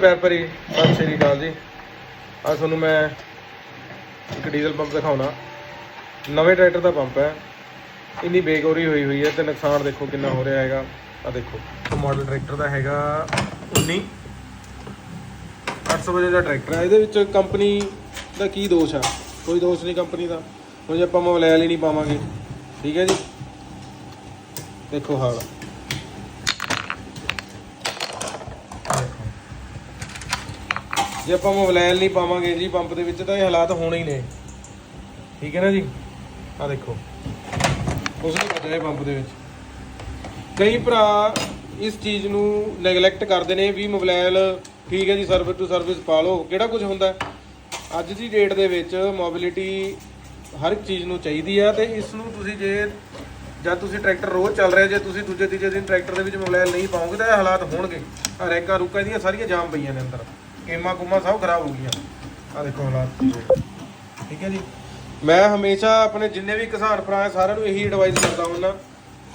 ਵੈਪਰੀ, ਸਤਿ ਸ਼੍ਰੀ ਅਕਾਲ ਜੀ। ਅੱਜ ਤੁਹਾਨੂੰ ਮੈਂ ਇੱਕ ਡੀਜ਼ਲ ਪੰਪ ਦਿਖਾਉਣਾ। ਨਵੇਂ ਟਰੈਕਟਰ ਦਾ ਪੰਪ ਹੈ। ਇੰਨੀ ਬੇਗੌਰੀ ਹੋਈ ਹੋਈ ਹੈ ਤੇ ਨੁਕਸਾਨ ਦੇਖੋ ਕਿੰਨਾ ਹੋ ਰਿਹਾ ਹੈਗਾ। ਆ ਦੇਖੋ ਮਾਡਲ ਟਰੈਕਟਰ ਦਾ ਹੈਗਾ 19 800 ਵਜੇ ਦਾ ਟਰੈਕਟਰ ਹੈ। ਇਹਦੇ ਵਿੱਚ ਕੰਪਨੀ ਦਾ ਕੀ ਦੋਸ਼ ਆ? ਕੋਈ ਦੋਸ਼ ਨਹੀਂ ਕੰਪਨੀ ਦਾ। ਹੁਣ ਜੇ ਆਪਾਂ ਮੋਬਾਈਲ ਹੀ ਨਹੀਂ ਪਾਵਾਂਗੇ। ਠੀਕ ਹੈ ਜੀ। ਦੇਖੋ ਹਾਲ ਦੇਖੋ ਜੇ ਆਪਾਂ ਮੋਬਾਈਲ ਨਹੀਂ ਪਾਵਾਂਗੇ ਜੀ, ਪੰਪ ਦੇ ਵਿੱਚ ਤਾਂ ਇਹ ਹਾਲਾਤ ਹੋਣੇ ਹੀ ਨੇ। ਠੀਕ ਹੈ ਨਾ ਜੀ? ਆ ਦੇਖੋ। ਉਸ ਨੂੰ ਬਚਿਆ ਪੰਪ ਦੇ ਵਿੱਚ। ਕਈ ਭਰਾ ਇਸ ਚੀਜ਼ ਨੂੰ ਨੈਗਲੈਕਟ ਕਰਦੇ ਨੇ ਵੀ ਮੋਬਾਈਲ ਠੀਕ ਹੈ ਜੀ ਸਰਵਿਸ ਟੂ ਸਰਵਿਸ ਪਾ ਲਓ। ਕਿਹੜਾ ਕੁਝ ਹੁੰਦਾ? ਅੱਜ ਦੀ ਡੇਟ ਦੇ ਵਿੱਚ ਮੋਬਿਲਿਟੀ ਹਰ ਇੱਕ ਚੀਜ਼ ਨੂੰ ਚਾਹੀਦੀ ਆ ਤੇ ਇਸ ਨੂੰ ਤੁਸੀਂ ਜੇ ਜਦ ਤੁਸੀਂ ਟਰੈਕਟਰ ਰੋਜ਼ ਚੱਲ ਰਿਹਾ, ਜੇ ਤੁਸੀਂ ਦੂਜੇ ਤੀਜੇ ਦਿਨ ਟਰੈਕਟਰ ਦੇ ਵਿੱਚ ਮੋਬਾਈਲ ਨਹੀਂ ਪਾਓਗੇ ਤਾਂ ਇਹ ਹਾਲਾਤ ਹੋਣਗੇ। ਰੈਕਾਂ ਰੁਕਾਂ ਦੀਆਂ ਸਾਰੀਆਂ ਜਾਮ ਪਈਆਂ ਨੇ ਅੰਦਰ। ਕੇਮਾ ਕੁਮਾ ਸਭ ਖਰਾਬ ਹੋ ਗਈਆਂ। ਆ ਦੇਖੋ ਹਾਲਾਤ ਠੀਕ ਹੈ ਜੀ? ਮੈਂ ਹਮੇਸ਼ਾ ਆਪਣੇ ਜਿੰਨੇ ਵੀ ਕਿਸਾਨ ਭਰਾ ਹੈ ਸਾਰਿਆਂ ਨੂੰ ਇਹੀ ਐਡਵਾਈਸ ਕਰਦਾ ਹੁੰਦਾ।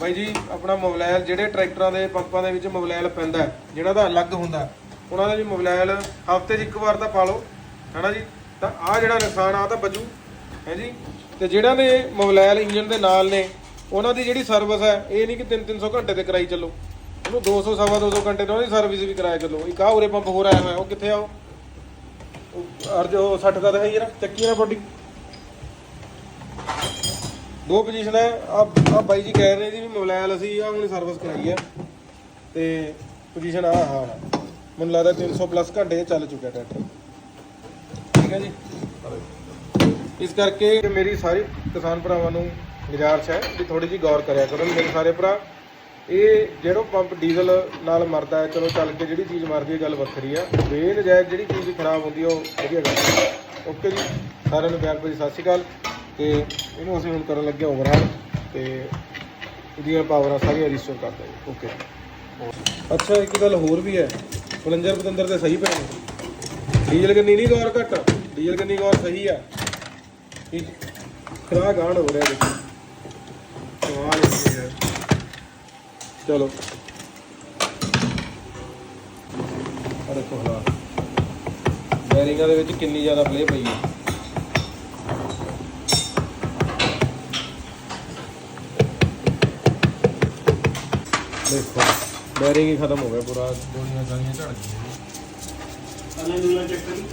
ਬਾਈ ਜੀ ਆਪਣਾ ਮੋਬਾਈਲ ਜਿਹੜੇ ਟਰੈਕਟਰਾਂ ਦੇ ਪੰਪਾਂ ਦੇ ਵਿੱਚ ਮੋਬਾਈਲ ਪੈਂਦਾ ਹੈ, ਦਾ ਅਲੱਗ ਹੁੰਦਾ ਉਹਨਾਂ ਦਾ ਵੀ ਮੋਬਾਈਲ ਹਫ਼ਤੇ 'ਚ ਇੱਕ ਵਾਰ ਤਾਂ ਪਾ ਲਓ ਹੈਨਾ ਜੀ? ਤਾਂ ਆ ਜਿਹੜਾ ਨੁਕਸਾਨ ਆ ਤਾਂ ਬਚੂ। ਹੈ ਜੀ? ਤੇ ਜਿਹੜਾ ਨੇ ਮੋਬਾਈਲ ਇੰਜਨ ਦੇ ਨਾਲ ਨੇ ਉਹਨਾਂ ਦੀ ਜਿਹੜੀ ਸਰਵਿਸ ਹੈ ਇਹ ਨਹੀਂ ਕਿ 3-300 ਘੰਟੇ ਤੇ ਕਰਾਈ ਚੱਲੋ। ਉਹਨੂੰ 200 ਸਵਾ 200 ਘੰਟੇ ਤੇ ਉਹਦੀ ਸਰਵਿਸ ਵੀ ਕਰਾਇਆ ਚੱਲੋ ਇੱਕ ਆ ਉਰੇ ਪੰਪ ਹੋਰ ਆਇਆ ਹੋਇਆ, ਉਹ ਕਿੱਥੇ ਆ ਉਹ? ਉਹ ਅਰਜ 60 ਦਾ ਦਿਖਾਈ ਜਰਾ ਚੱਕੀ ਨਾ ਬੋਡੀ ਦੋ ਪੋਜੀਸ਼ਨ ਹੈ ਆ ਆ ਬਾਈ ਜੀ ਕਹਿ ਰਹੇ ਜੀ ਵੀ ਮੋਬਾਈਲ ਅਸੀਂ ਆ ਹੁਣ ਸਰਵਿਸ ਕਰਾਈ ਹੈ। ਤੇ ਪੋਜੀਸ਼ਨ ਆ ਹਾਲ ਮੈਨੂੰ ਲੱਗਦਾ 300 ਪਲੱਸ ਘੰਟੇ ਚੱਲ ਚੁੱਕਿਆ ਟਰੈਕਟਰ ਠੀਕ ਹੈ ਜੀ? ਇਸ ਕਰਕੇ ਮੇਰੀ ਸਾਰੀ ਕਿਸਾਨ ਭਰਾਵਾਂ ਨੂੰ ਗੁਜ਼ਾਰਿਸ਼ ਹੈ ਵੀ ਥੋੜੀ ਜੀ ਗੌਰ ਕਰਿਆ ਕਰੋ ਮੇਰੇ ਸਾਰੇ ਭਰਾ ਇਹ ਜਿਹੜੋ ਪੰਪ ਡੀਜ਼ਲ ਨਾਲ ਮਰਦਾ ਹੈ, ਚਲੋ ਚੱਲ ਕੇ ਜਿਹੜੀ ਚੀਜ਼ ਮਰਦੀ ਹੈ, ਗੱਲ ਵੱਖਰੀ ਆ। ਬੇਨਜਾਇਜ਼ ਜਿਹੜੀ ਚੀਜ਼ ਖਰਾਬ ਹੁੰਦੀ ਹੈ ਉਹ ਵਧੀਆ ਗੱਲ ਓਕੇ ਜੀ, ਸਾਰਿਆਂ ਨੂੰ ਪਿਆਰ ਭਰੀ ਸਤਿ ਸ਼੍ਰੀ ਅਕਾਲ। ਤੇ ਇਹਨੂੰ ਅਸੀਂ ਹੁਣ ਕਰਨ ਲੱਗੇ ਓਵਰਹਾਲ ਤੇ ਇਹਦੀਆਂ ਪਾਵਰਾਂ ਸਾਰੀਆਂ ਰੀਸਟੋਰ ਕਰ ਦਾਂਗੇ ਓਕੇ ਅੱਛਾ, ਇੱਕ ਗੱਲ ਹੋਰ ਵੀ ਹੈ। ਪਲੰਜਰ ਪਤੰਦਰ ਤੇ ਸਹੀ ਪਏ ਡੀਜ਼ਲ ਕਿੰਨੀ ਨਹੀਂ, ਗੌਰ ਘੱਟ। ਡੀਜ਼ਲ ਕੰਨੀ ਗੌਰ ਸਹੀ ਆ। ਠੀਕ ਖਰਾ ਗਾਣ ਹੋ ਰਿਹਾ ਦੇਖੋ ਕਮਾਲ ਹੋ ਗਈ ਯਾਰ ਚਲੋ। ਆ ਦੇਖੋ ਹਾਲਾਤ ਬੈਰਿੰਗਾਂ ਦੇ ਵਿੱਚ ਕਿੰਨੀ ਜ਼ਿਆਦਾ ਪਲੇ ਪਈ ਹੈ। ਦੇਖੋ ਬੈਰਿੰਗ ਹੀ ਖਤਮ ਹੋ ਗਿਆ ਪੂਰਾ। ਗੋਲੀਆਂ ਗਾਲੀਆਂ ਝੜ ਗਈਆਂ ਅਨੇ ਨੂਲਾ ਚੱਕ ਕਰੀ